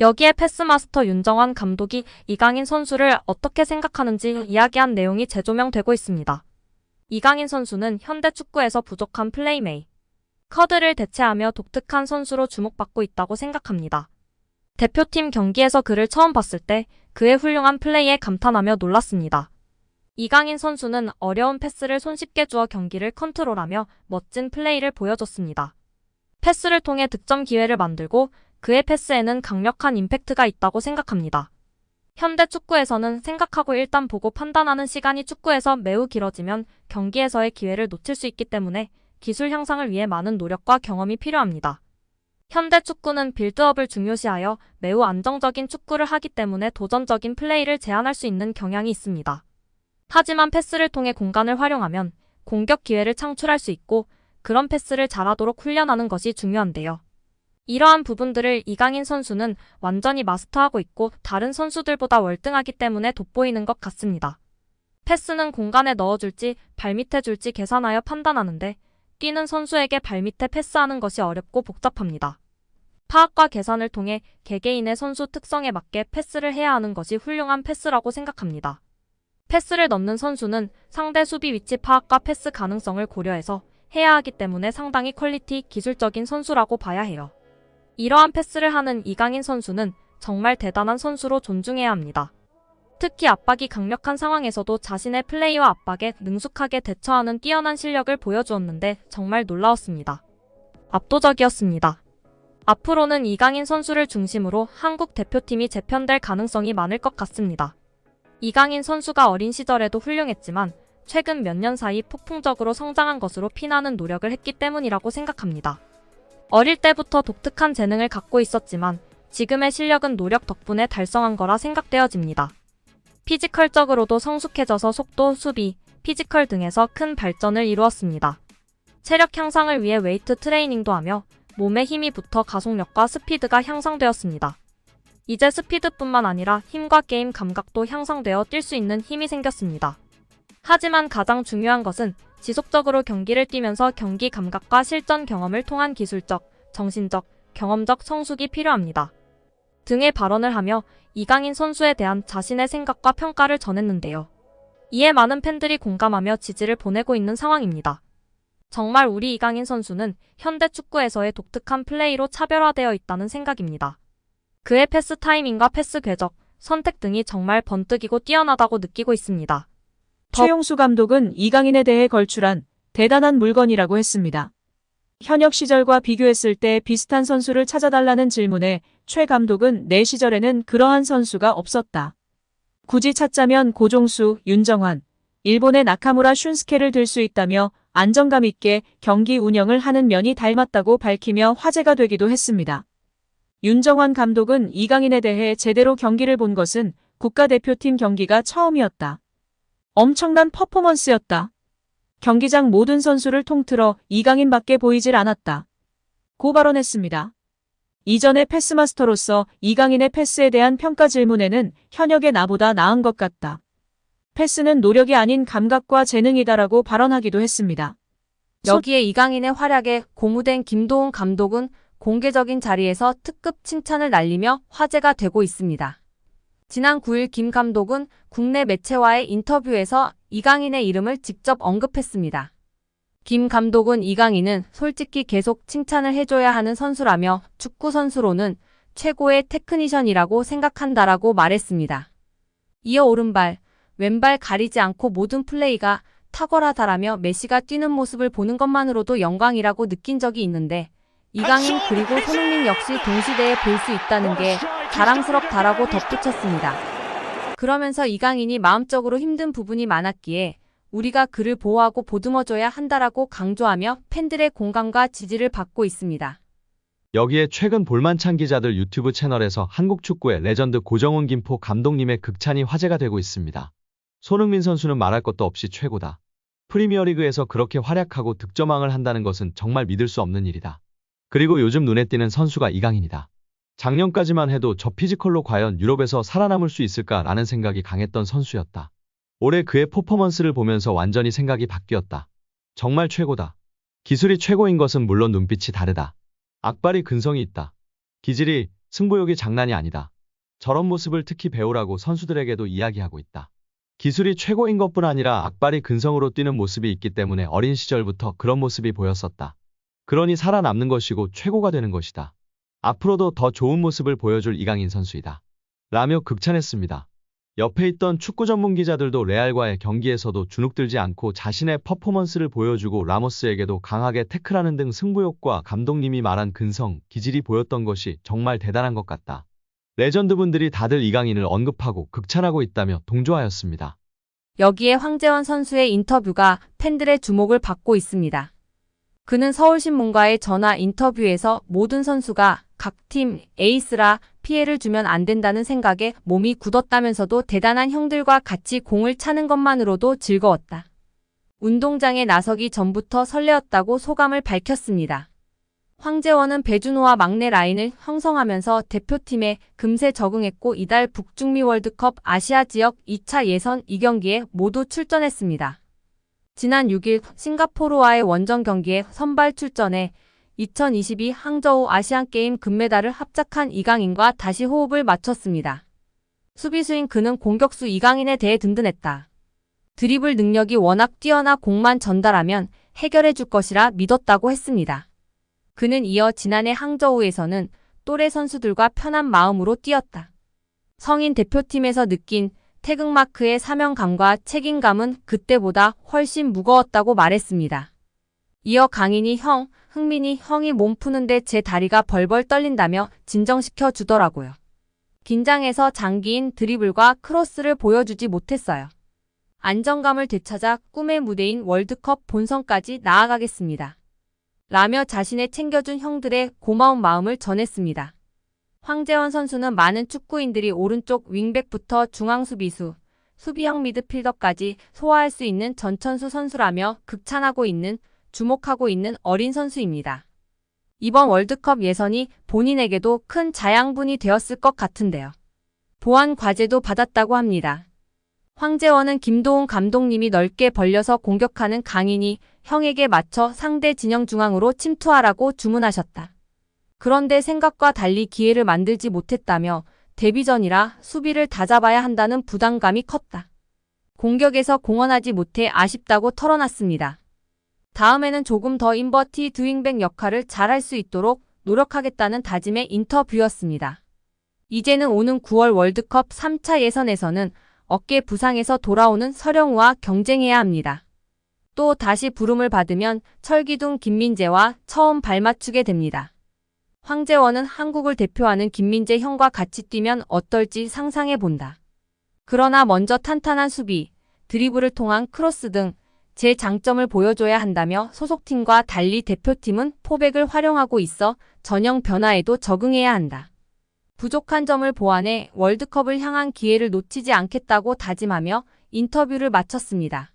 여기에 패스마스터 윤정환 감독이 이강인 선수를 어떻게 생각하는지 이야기한 내용이 재조명되고 있습니다. 이강인 선수는 현대 축구에서 부족한 플레이메이, 커드를 대체하며 독특한 선수로 주목받고 있다고 생각합니다. 대표팀 경기에서 그를 처음 봤을 때 그의 훌륭한 플레이에 감탄하며 놀랐습니다. 이강인 선수는 어려운 패스를 손쉽게 주어 경기를 컨트롤하며 멋진 플레이를 보여줬습니다. 패스를 통해 득점 기회를 만들고 그의 패스에는 강력한 임팩트가 있다고 생각합니다. 현대 축구에서는 생각하고 일단 보고 판단하는 시간이 축구에서 매우 길어지면 경기에서의 기회를 놓칠 수 있기 때문에 기술 향상을 위해 많은 노력과 경험이 필요합니다. 현대 축구는 빌드업을 중요시하여 매우 안정적인 축구를 하기 때문에 도전적인 플레이를 제한할 수 있는 경향이 있습니다. 하지만 패스를 통해 공간을 활용하면 공격 기회를 창출할 수 있고 그런 패스를 잘하도록 훈련하는 것이 중요한데요. 이러한 부분들을 이강인 선수는 완전히 마스터하고 있고 다른 선수들보다 월등하기 때문에 돋보이는 것 같습니다. 패스는 공간에 넣어줄지 발밑에 줄지 계산하여 판단하는데 뛰는 선수에게 발밑에 패스하는 것이 어렵고 복잡합니다. 파악과 계산을 통해 개개인의 선수 특성에 맞게 패스를 해야 하는 것이 훌륭한 패스라고 생각합니다. 패스를 넣는 선수는 상대 수비 위치 파악과 패스 가능성을 고려해서 해야 하기 때문에 상당히 퀄리티 기술적인 선수라고 봐야 해요. 이러한 패스를 하는 이강인 선수는 정말 대단한 선수로 존중해야 합니다. 특히 압박이 강력한 상황에서도 자신의 플레이와 압박에 능숙하게 대처하는 뛰어난 실력을 보여주었는데 정말 놀라웠습니다. 압도적이었습니다. 앞으로는 이강인 선수를 중심으로 한국 대표팀이 재편될 가능성이 많을 것 같습니다. 이강인 선수가 어린 시절에도 훌륭했지만 최근 몇 년 사이 폭풍적으로 성장한 것으로 피나는 노력을 했기 때문이라고 생각합니다. 어릴 때부터 독특한 재능을 갖고 있었지만 지금의 실력은 노력 덕분에 달성한 거라 생각되어집니다. 피지컬적으로도 성숙해져서 속도, 수비, 피지컬 등에서 큰 발전을 이루었습니다. 체력 향상을 위해 웨이트 트레이닝도 하며 몸에 힘이 붙어 가속력과 스피드가 향상되었습니다. 이제 스피드뿐만 아니라 힘과 게임 감각도 향상되어 뛸 수 있는 힘이 생겼습니다. 하지만 가장 중요한 것은 지속적으로 경기를 뛰면서 경기 감각과 실전 경험을 통한 기술적, 정신적, 경험적 성숙이 필요합니다. 등의 발언을 하며 이강인 선수에 대한 자신의 생각과 평가를 전했는데요. 이에 많은 팬들이 공감하며 지지를 보내고 있는 상황입니다. 정말 우리 이강인 선수는 현대 축구에서의 독특한 플레이로 차별화되어 있다는 생각입니다. 그의 패스 타이밍과 패스 궤적, 선택 등이 정말 번뜩이고 뛰어나다고 느끼고 있습니다. 더- 최용수 감독은 이강인에 대해 걸출한 대단한 물건이라고 했습니다. 현역 시절과 비교했을 때 비슷한 선수를 찾아달라는 질문에 최 감독은 내 시절에는 그러한 선수가 없었다. 굳이 찾자면 고종수, 윤정환, 일본의 나카무라 슌스케를 들 수 있다며 안정감 있게 경기 운영을 하는 면이 닮았다고 밝히며 화제가 되기도 했습니다. 윤정환 감독은 이강인에 대해 제대로 경기를 본 것은 국가대표팀 경기가 처음이었다. 엄청난 퍼포먼스였다. 경기장 모든 선수를 통틀어 이강인밖에 보이질 않았다. 고 발언했습니다. 이전의 패스마스터로서 이강인의 패스에 대한 평가 질문에는 현역의 나보다 나은 것 같다. 패스는 노력이 아닌 감각과 재능이다라고 발언하기도 했습니다. 여기에 이강인의 활약에 고무된 김도훈 감독은 공개적인 자리에서 특급 칭찬을 날리며 화제가 되고 있습니다. 지난 9일 김 감독은 국내 매체와의 인터뷰에서 이강인의 이름을 직접 언급했습니다. 김 감독은 이강인은 솔직히 계속 칭찬을 해줘야 하는 선수라며 축구 선수로는 최고의 테크니션이라고 생각한다라고 말했습니다. 이어 오른발, 왼발 가리지 않고 모든 플레이가 탁월하다라며 메시가 뛰는 모습을 보는 것만으로도 영광이라고 느낀 적이 있는데 이강인 그리고 손흥민 역시 동시대에 볼 수 있다는 게 자랑스럽다라고 덧붙였습니다. 그러면서 이강인이 마음적으로 힘든 부분이 많았기에 우리가 그를 보호하고 보듬어줘야 한다라고 강조하며 팬들의 공감과 지지를 받고 있습니다. 여기에 최근 볼만찬 기자들 유튜브 채널에서 한국 축구의 레전드 고정훈 김포 감독님의 극찬이 화제가 되고 있습니다. 손흥민 선수는 말할 것도 없이 최고다. 프리미어리그에서 그렇게 활약하고 득점왕을 한다는 것은 정말 믿을 수 없는 일이다. 그리고 요즘 눈에 띄는 선수가 이강인이다. 작년까지만 해도 저 피지컬로 과연 유럽에서 살아남을 수 있을까라는 생각이 강했던 선수였다. 올해 그의 퍼포먼스를 보면서 완전히 생각이 바뀌었다. 정말 최고다. 기술이 최고인 것은 물론 눈빛이 다르다. 악발이 근성이 있다. 기질이 승부욕이 장난이 아니다. 저런 모습을 특히 배우라고 선수들에게도 이야기하고 있다. 기술이 최고인 것뿐 아니라 악발이 근성으로 뛰는 모습이 있기 때문에 어린 시절부터 그런 모습이 보였었다. 그러니 살아남는 것이고 최고가 되는 것이다. 앞으로도 더 좋은 모습을 보여줄 이강인 선수이다. 라며 극찬했습니다. 옆에 있던 축구 전문 기자들도 레알과의 경기에서도 주눅들지 않고 자신의 퍼포먼스를 보여주고 라모스에게도 강하게 태클하는 등 승부욕과 감독님이 말한 근성, 기질이 보였던 것이 정말 대단한 것 같다. 레전드분들이 다들 이강인을 언급하고 극찬하고 있다며 동조하였습니다. 여기에 황재원 선수의 인터뷰가 팬들의 주목을 받고 있습니다. 그는 서울신문과의 전화 인터뷰에서 모든 선수가 각 팀 에이스라 피해를 주면 안 된다는 생각에 몸이 굳었다면서도 대단한 형들과 같이 공을 차는 것만으로도 즐거웠다. 운동장에 나서기 전부터 설레었다고 소감을 밝혔습니다. 황재원은 배준호와 막내 라인을 형성하면서 대표팀에 금세 적응했고 이달 북중미 월드컵 아시아 지역 2차 예선 2경기에 모두 출전했습니다. 지난 6일 싱가포르와의 원정 경기에 선발 출전해 2022 항저우 아시안게임 금메달을 합작한 이강인과 다시 호흡을 맞췄습니다. 수비수인 그는 공격수 이강인에 대해 든든했다. 드리블 능력이 워낙 뛰어나 공만 전달하면 해결해 줄 것이라 믿었다고 했습니다. 그는 이어 지난해 항저우에서는 또래 선수들과 편한 마음으로 뛰었다. 성인 대표팀에서 느낀 태극마크의 사명감과 책임감은 그때보다 훨씬 무거웠다고 말했습니다. 이어 강인이 형, 흥민이 형이 몸 푸는데 제 다리가 벌벌 떨린다며 진정시켜 주더라고요. 긴장해서 장기인 드리블과 크로스를 보여주지 못했어요. 안정감을 되찾아 꿈의 무대인 월드컵 본선까지 나아가겠습니다. 라며 자신의 챙겨준 형들의 고마운 마음을 전했습니다. 황재원 선수는 많은 축구인들이 오른쪽 윙백부터 중앙 수비수, 수비형 미드필더까지 소화할 수 있는 전천수 선수라며 극찬하고 있는 주목하고 있는 어린 선수입니다. 이번 월드컵 예선이 본인에게도 큰 자양분이 되었을 것 같은데요. 보안 과제도 받았다고 합니다. 황재원은 김도훈 감독님이 넓게 벌려서 공격하는 강인이 형에게 맞춰 상대 진영 중앙으로 침투하라고 주문하셨다. 그런데 생각과 달리 기회를 만들지 못했다며 데뷔전이라 수비를 다 잡아야 한다는 부담감이 컸다. 공격에서 공헌하지 못해 아쉽다고 털어놨습니다. 다음에는 조금 더 인버티 드윙백 역할을 잘할 수 있도록 노력하겠다는 다짐의 인터뷰였습니다. 이제는 오는 9월 월드컵 3차 예선에서는 어깨 부상에서 돌아오는 서령우와 경쟁해야 합니다. 또 다시 부름을 받으면 철기둥 김민재와 처음 발맞추게 됩니다. 황재원은 한국을 대표하는 김민재 형과 같이 뛰면 어떨지 상상해 본다. 그러나 먼저 탄탄한 수비, 드리블을 통한 크로스 등 제 장점을 보여줘야 한다며 소속팀과 달리 대표팀은 포백을 활용하고 있어 전형 변화에도 적응해야 한다. 부족한 점을 보완해 월드컵을 향한 기회를 놓치지 않겠다고 다짐하며 인터뷰를 마쳤습니다.